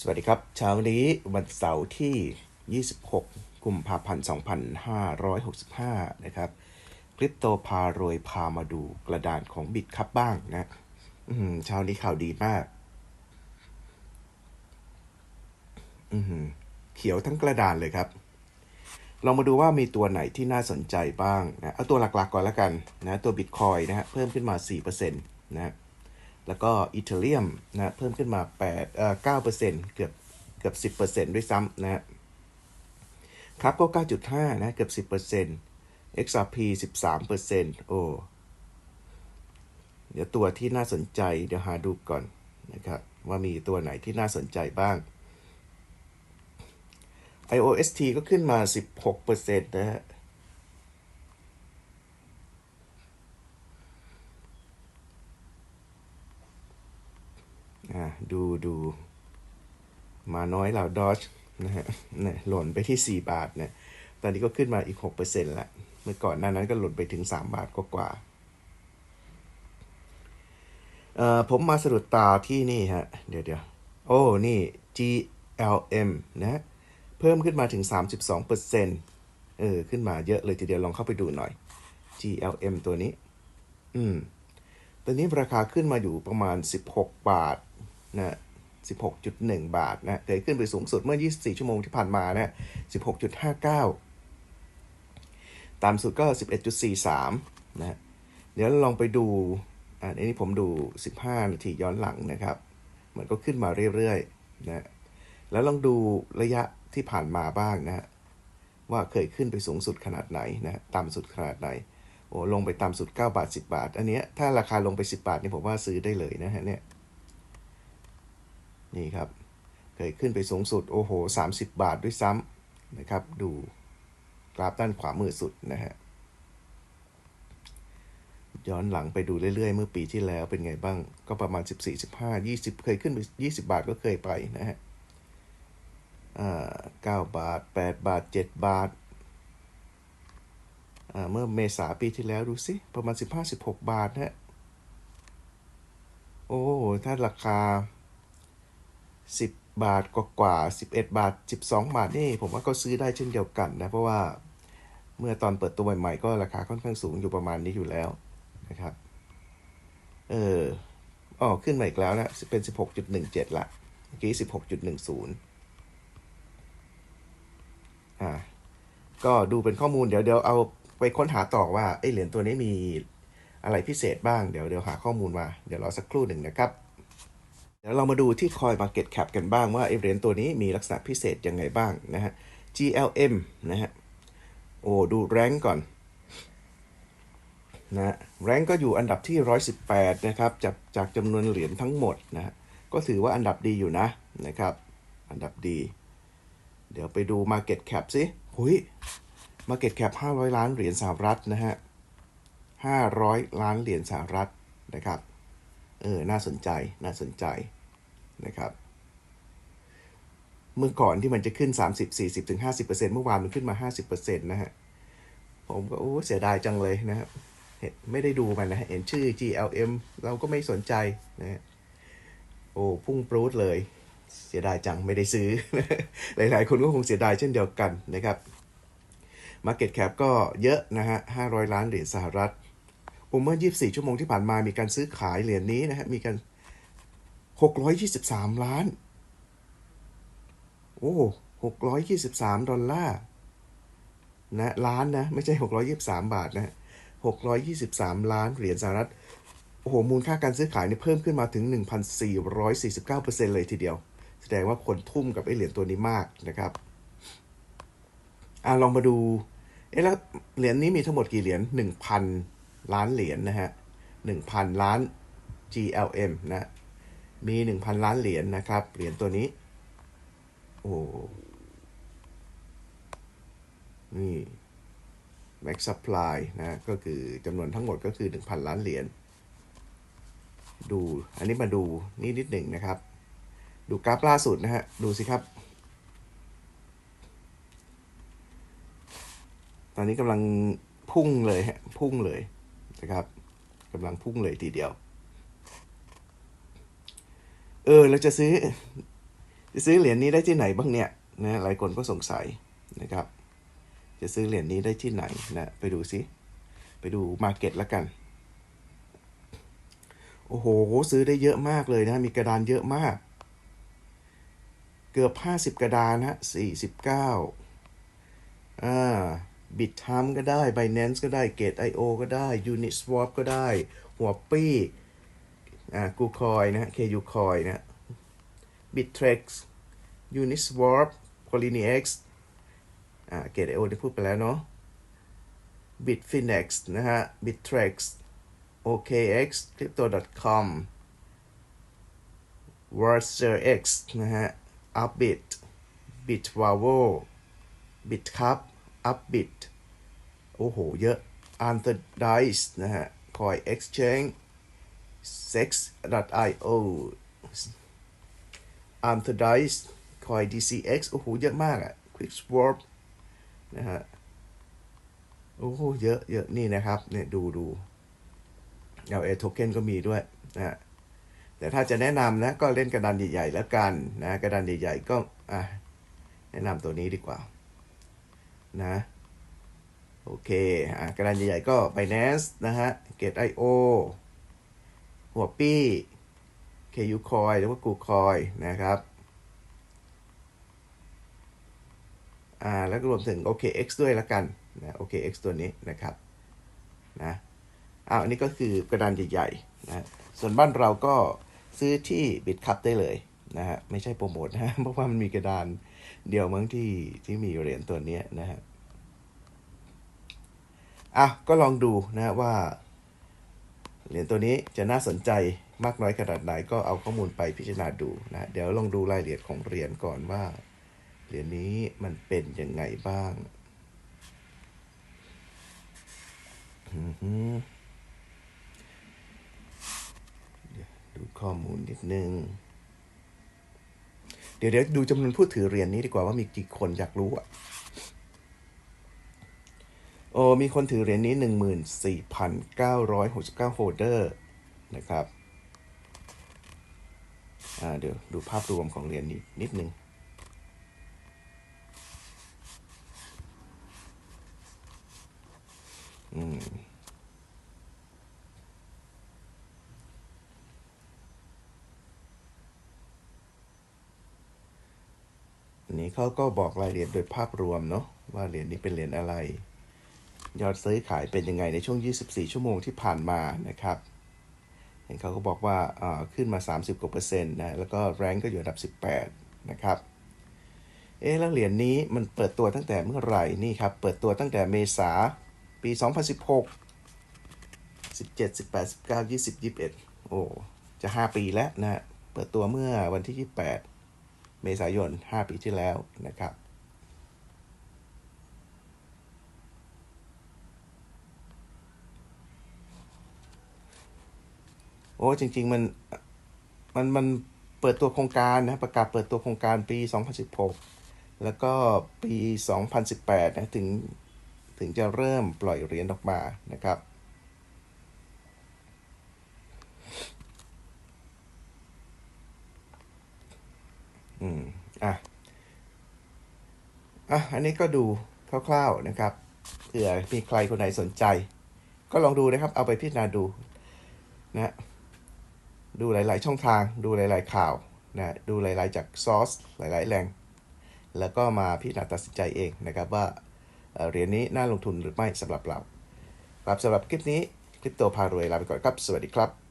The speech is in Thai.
สวัสดีครับ เช้าวันนี้วันเสาร์ที่ 26 กุมภาพันธ์ 2565 นะครับ คริปโตพารวยพามาดูกระดานของบิตครับบ้างนะอื้อหือเช้านี้ข่าวดีมากอือหือเขียวทั้งกระดานเลยครับลองมาดูว่ามีตัวไหนที่น่าสนใจบ้างนะ เอาตัวหลักๆก่อนแล้วกันนะ ตัวบิตคอยนะฮะ เพิ่มขึ้นมา 4%นะ แล้วก็อีเทเรียมนะเพิ่มขึ้นมา8เอ่อ9%เกือบเกือบ 10%ด้วยซ้ำนะฮะครับก็ 9.5 นะเกือบ 10% XRP 13%โอ้เดี๋ยวตัวที่น่าสนใจเดี๋ยวหาดูก่อนนะครับว่ามีตัวไหนที่น่าสนใจบ้าง IOST ก็ขึ้นมา 16%นะฮะ ดูดูมาน้อยเหล่าดอชนะฮะเนี่ยหล่นไปที่ 4 บาทเนี่ยตอนนี้ก็ขึ้นมาอีก6%ละเมื่อก่อนหน้านั้นก็หล่นไปถึง 3 บาทกว่าเอ่อผมมาสะดุดตาที่นี่ฮะ เดี๋ยวเดี๋ยวโอ้ นี่ GLM นะฮะเพิ่มขึ้นมาถึง 32%เออ ขึ้นมาเยอะเลยทีเดียวลองเข้าไปดูหน่อย GLM ตัวนี้ อืม ตอนนี้ราคาขึ้นมาอยู่ประมาณ 16 บาท นะ16.1 บาทนะเคยขึ้นไปสูงสุดเมื่อ 24 ชั่วโมงที่ผ่านมานะ16.59 ตามสุดก็ 11.43 นะเดี๋ยวลองไปดูอันนี้ผมดู 15 นาทีย้อนหลังนะครับ มันก็ขึ้นมาเรื่อยๆนะแล้วลองดูระยะที่ผ่านมาบ้างนะฮะว่าเคยขึ้นไปสูงสุดขนาดไหนนะต่ำสุดขนาดไหนโอ้ลงไปต่ำสุด 9 บาท 10 บาท อันเนี้ยถ้าราคาลงไป 10 บาทนี่ผมว่าซื้อได้เลยนะฮะเนี่ย นี่ครับ เคยขึ้นไปสูงสุด โอ้โห 30 บาทด้วยซ้ำนะครับ ดูกราฟด้านขวามือสุดนะฮะ ย้อนหลังไปดูเรื่อยๆ เมื่อปีที่แล้วเป็นไงบ้าง ก็ประมาณ 14 15 20 เคยขึ้นไป 20 บาทก็เคยไปนะฮะอ่าบาท 8 บาท 7 บาทอ่าเมื่อเมษาปีที่แล้วดูสิ ประมาณ 15-16 บาทนะฮะโอ้ ถ้าราคา 10 บาทกว่ากว่าๆ11 บาท 12 บาทนี่ผมว่าก็ซื้อได้เช่นเดียวกันนะ เพราะว่าเมื่อตอนเปิดตัวใหม่ๆ ก็ราคาค่อนข้างสูงอยู่ประมาณนี้อยู่แล้วนะครับ เอออ๋อขึ้นมาอีกแล้วนะเป็น 16.17 ละ เมื่อกี้ 16.10 อ่า ก็ดูเป็นข้อมูลเดี๋ยวเดี๋ยวเอาไปค้นหาต่อว่าไอ้เหรียญตัวนี้มีอะไรพิเศษบ้าง เดี๋ยวเดี๋ยวหาข้อมูลมา เดี๋ยวรอสักครู่หนึ่งนะครับ เดี๋ยวเรามาดูที่ Coin Market Cap กันบ้างว่าไอเหรียญตัวนี้มีลักษณะพิเศษยังไงบ้างนะฮะ GLM นะฮะ โอ้ดูแรงก่อนนะแรงก็อยู่อันดับที่ 118 นะครับ จากจากจำนวนเหรียญทั้งหมดนะฮะก็ถือว่าอันดับดีอยู่นะนะครับ อันดับดี เดี๋ยวไปดู Market Cap สิหุย Market Cap 500 ล้านเหรียญสหรัฐนะฮะ 500 ล้านเหรียญสหรัฐนะครับ เออ น่าสนใจ น่าสนใจ นะครับ เมื่อก่อนที่มันจะขึ้น 30 40ถึง50%เมื่อวานมันขึ้นมา 50%นะฮะ ผมก็โอ้เสียดายจังเลยนะครับเห็นไม่ได้ดูมันนะเห็นชื่อ GLM เราก็ไม่สนใจนะฮะโอ้พุ่งปรูดเลย เสียดายจังไม่ได้ซื้อ หลายๆ คนก็คงเสียดายเช่นเดียวกันนะครับ Market Cap ก็เยอะนะฮะ 500 ล้านเหรียญสหรัฐผมเมื่อ 24 ชั่วโมงที่ผ่านมามีการซื้อขายเหรียญนี้นะฮะ มีการ 623 ล้าน โอ้ 623 ดอลลาร์นะล้านนะ ไม่ใช่ 623 บาทนะ 623 ล้านเหรียญสหรัฐ โอ้โห มูลค่าการซื้อขายเนี่ยเพิ่มขึ้นมาถึง 1,449%เลยทีเดียว แสดงว่าคนทุ่มกับไอ้เหรียญตัวนี้มากนะครับอะลองมาดู เอ๊ะแล้วเหรียญนี้มีทั้งหมดกี่เหรียญ1,000 ล้านเหรียญนะฮะ1,000 ล้าน GLM นะ มี1,000ล้านเหรียญนะครับ เหรียญตัวนี้ โอ้ นี่ max supply นะ ก็คือจำนวนทั้งหมดก็คือ1,000ล้านเหรียญ ดู อันนี้มาดูนี่นิดหนึ่งนะครับ ดูกราฟล่าสุดนะฮะ ดูสิครับ ตอนนี้กำลังพุ่งเลยฮะ พุ่งเลยนะครับกำลังพุ่งเลยทีเดียว เออ เราจะซื้อ จะซื้อเหรียญนี้ได้ที่ไหนบ้างเนี่ยนะหลายคนก็สงสัยนะครับ จะซื้อเหรียญนี้ได้ที่ไหนนะไปดูซิไปดูมาเก็ตแล้วกัน โอ้โห ซื้อได้เยอะมากเลยนะ มีกระดานเยอะมาก เกือบ50กระดานฮะ49อ่าบิตทัมก็ได้ Binance ก็ได้ Gate.io ก็ได้ Uniswap ก็ได้ หัวปี้ อ่ากูคอยนะฮะ KU Coin นะ Bittrex Uniswap Poloniex อ่า Gate.io ได้พูดไปแล้วเนาะ Bitfinex นะฮะ Bittrex OKX Crypto.com WarserX นะฮะ Upbit Bitwavo Bitcup Upbit โอ้โห เยอะ Anthodice นะฮะ Coin Exchange Sex.io Anthodice Coin DCX โอ้โห เยอะมากอะ Quickswap นะฮะ โอ้โห เยอะเยอะนี่นะครับ เนี่ย ดูดู LA Token ก็มีด้วยนะฮะแต่ถ้าจะแนะนำนะ ก็เล่นกระดานใหญ่ๆแล้วกันนะ กระดานใหญ่ๆก็อะแนะนำตัวนี้ดีกว่า นะ โอเค อะ กระดานใหญ่ๆก็ Binance นะฮะ Gate.io หัวปี้ KU Coin หรือว่า KuCoin นะครับอ่าแล้วก็รวมถึง OKX ด้วยละกันนะ OKX ตัวนี้นะครับนะอ้าวอันนี้ก็คือกระดานใหญ่ๆนะส่วนบ้านเราก็ซื้อที่บิตคัพได้เลยนะฮะไม่ใช่โปรโมทนะเพราะว่ามันมีกระดานเดียวมั้งที่ที่มีเหรียญตัวนี้นะฮะอะก็ลองดูนะว่า เหรียญตัวนี้จะน่าสนใจมากน้อยขนาดไหนก็เอาข้อมูลไปพิจารณาดูนะเดี๋ยวลองดูรายละเอียดของเหรียญก่อนว่าเหรียญนี้มันเป็นยังไงบ้างดูข้อมูลนิดนึง เดี๋ยวเดี๋ยวดูจำนวนผู้ถือเหรียญนี้ดีกว่าว่ามีกี่คนอยากรู้อะ โอ้มีคนถือเหรียญนี้ 14,969 โฮเดอร์นะครับอ่าเดี๋ยวดูภาพรวมของเหรียญนี้นิดนึง อืมนนี้เขาก็บอกรายละเอียดโดยภาพรวมเนาะว่าเหรียญนี้เป็นเหรียญอะไร ยอดซื้อขายเป็นยังไงในช่วง 24 ชั่วโมงที่ผ่านมานะครับเห็นเขาก็บอกว่าขึ้นมา 30 กว่าเปอร์เซ็นต์นะแล้วก็แรงก็อยู่อันดับ 18 นะครับเอ๊ะแล้วเหรียญนี้มันเปิดตัวตั้งแต่เมื่อไหร่นี่ครับ เปิดตัวตั้งแต่เมษาปี 2016 17 18 19 20 21 โอ้จะ 5 ปีแล้วนะเปิดตัวเมื่อวันที่ 28 เมษายน 5 ปีที่แล้วนะครับ โอ้จริง ๆ มันมันมันเปิดตัวโครงการนะประกาศเปิดตัวโครงการปี 2016 แล้วก็ปี 2018นะถึงถึงจะเริ่มปล่อยเหรียญออกมานะครับอืมอะอะ อันนี้ก็ดูคร่าวๆนะครับเผื่อมีใครคนไหนสนใจ ก็ลองดูนะครับ เอาไปพิจารณาดูนะ ดูหลาย ๆ ช่องทาง ดูหลาย ๆ ข่าวนะดูหลาย ๆ จากซอสหลาย ๆ แหล่ง แล้วก็มาพิจารณาตัดสินใจเองนะครับว่าเหรียญนี้น่าลงทุนหรือไม่สำหรับเราครับสำหรับคลิปนี้คลิปโตพารวยลาไปก่อนครับ สวัสดีครับ